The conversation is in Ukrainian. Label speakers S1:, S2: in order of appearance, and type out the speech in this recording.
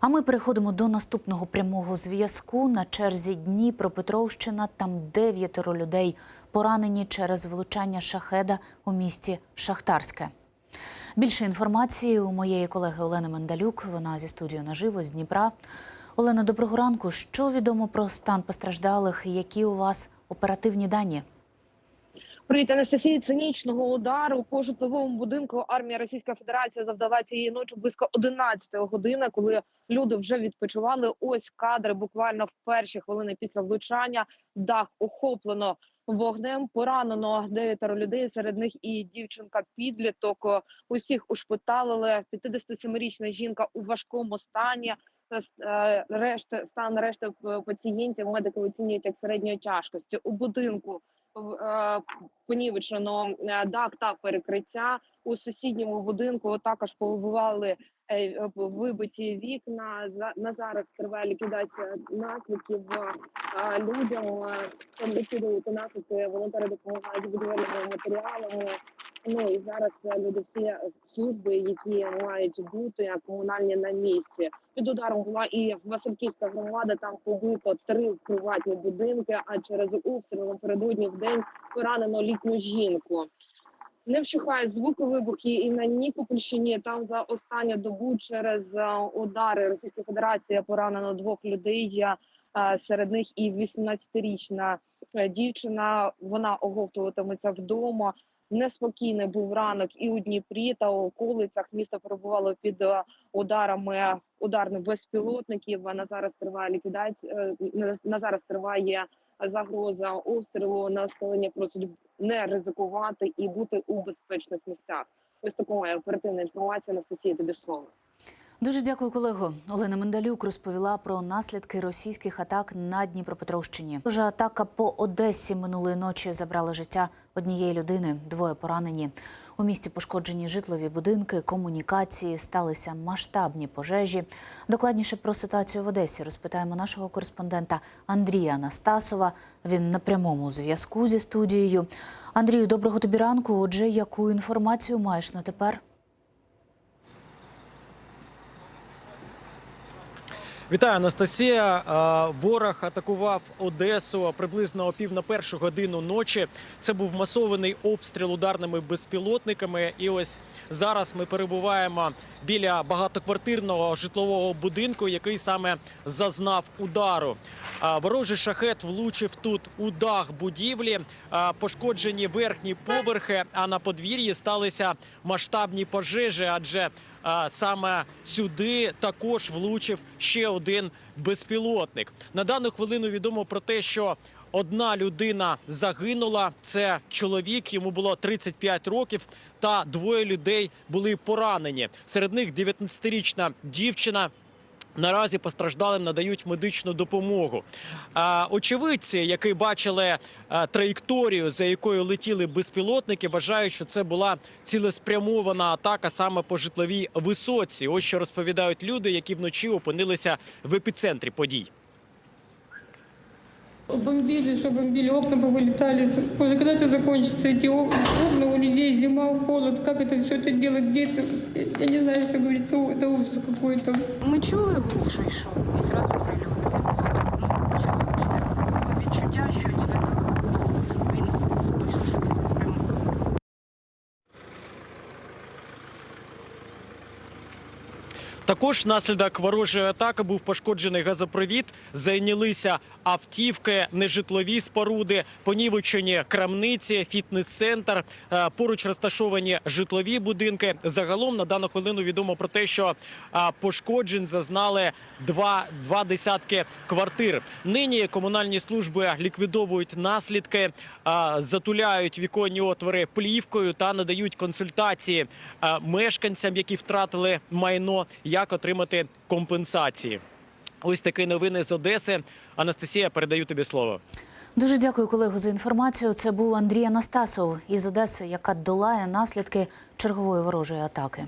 S1: А ми переходимо до наступного прямого зв'язку. На черзі Дніпропетровщина. Там дев'ятеро людей поранені через влучання шахеда у місті Шахтарське. Більше інформації у моєї колеги Олени Мендалюк. Вона зі студією наживо з Дніпра. Олена, доброго ранку. Що відомо про стан постраждалих? Які у вас оперативні дані?
S2: Привіт, Анастасії цинічного удару по житловому будинку армія Російської Федерації завдала цієї ночі близько 11 години, коли люди вже відпочивали. Ось кадри буквально в перші хвилини після влучання. Дах охоплено вогнем. Поранено дев'ятеро людей. Серед них і дівчинка підліток. Усіх ушпиталили. 57-річна жінка у важкому стані. Е, Решта стан решти пацієнтів медики оцінюють як середньої тяжкості у будинку понівечено е, дах та перекриття у сусідньому будинку. Також повибивали е, вибиті вікна. На зараз триває ліквідація наслідків е, людям. е, Там ліквідувати наслідки. Волонтери допомагають будівельними матеріалами. Ну і зараз е, люди всі е, служби, які мають бути комунальні на місці. Під ударом була і Васильківська громада. Там побито три приватні будинки. А через обстріл напередодні в день поранено літню жінку. Не вщухають звуки вибухи і на Нікопольщині. Там за останню добу через е, удари Російської Федерації поранено двох людей. Серед них і 18-річна е, дівчина. Вона оговтуватиметься вдома. Неспокійний був ранок і у Дніпрі та у околицях. Місто перебувало під е, ударами ударних безпілотників. На зараз триває ліквідація. е, на- зараз триває загроза обстрілу. Населення просить не ризикувати і бути у безпечних місцях. Ось такою оперативна інформація. Анастасія, тобі слово.
S1: Дуже дякую, колего. Олена Мендалюк розповіла про наслідки російських атак на Дніпропетровщині. Вже атака по Одесі минулої ночі забрала життя однієї людини, двоє поранені. У місті пошкоджені житлові будинки, комунікації, сталися масштабні пожежі. Докладніше про ситуацію в Одесі розпитаємо нашого кореспондента Андрія Анастасова. Він на прямому зв'язку зі студією. Андрію, доброго тобі ранку. Отже, яку інформацію маєш на тепер?
S3: Вітаю, Анастасія. Ворог атакував Одесу приблизно о пів на першу годину ночі. Це був масований обстріл ударними безпілотниками. І ось зараз ми перебуваємо біля багатоквартирного житлового будинку, який саме зазнав удару. Ворожий шахет влучив тут у дах будівлі, пошкоджені верхні поверхи. А на подвір'ї сталися масштабні пожежі, адже саме сюди також влучив ще один безпілотник. На дану хвилину відомо про те, що одна людина загинула. Це чоловік, йому було 35 років, та двоє людей були поранені. Серед них 19-річна дівчина. Наразі постраждалим надають медичну допомогу. Очевидці, які бачили траєкторію, за якою летіли безпілотники, вважають, що це була цілеспрямована атака саме по житловій висоці. Ось що розповідають люди, які вночі опинилися в епіцентрі подій.
S4: Бомбили, что бомбили, окна повылетали. Боже, когда это закончится? Эти ок- окна у людей, зима, холод, как это все это делать, дети? Я не знаю, что говорить, Ну, это ужас какой-то.
S5: Ми чули зразу прильоти. Не було ну, чули, чули.
S3: Також внаслідок ворожої атаки був пошкоджений газопровід. Зайнялися автівки, нежитлові споруди, понівечені крамниці, фітнес-центр. Е, Поруч розташовані житлові будинки. Загалом на дану хвилину відомо про те, що пошкоджень зазнали два, два десятки квартир. Нині комунальні служби ліквідовують наслідки, затуляють віконні отвори плівкою та надають консультації мешканцям, які втратили майно, як отримати компенсації. Ось такі новини з Одеси. Анастасія, передаю тобі слово.
S1: Дуже дякую, колего, за інформацію. Це був Андрій Анастасов із Одеси, яка долає наслідки чергової ворожої атаки.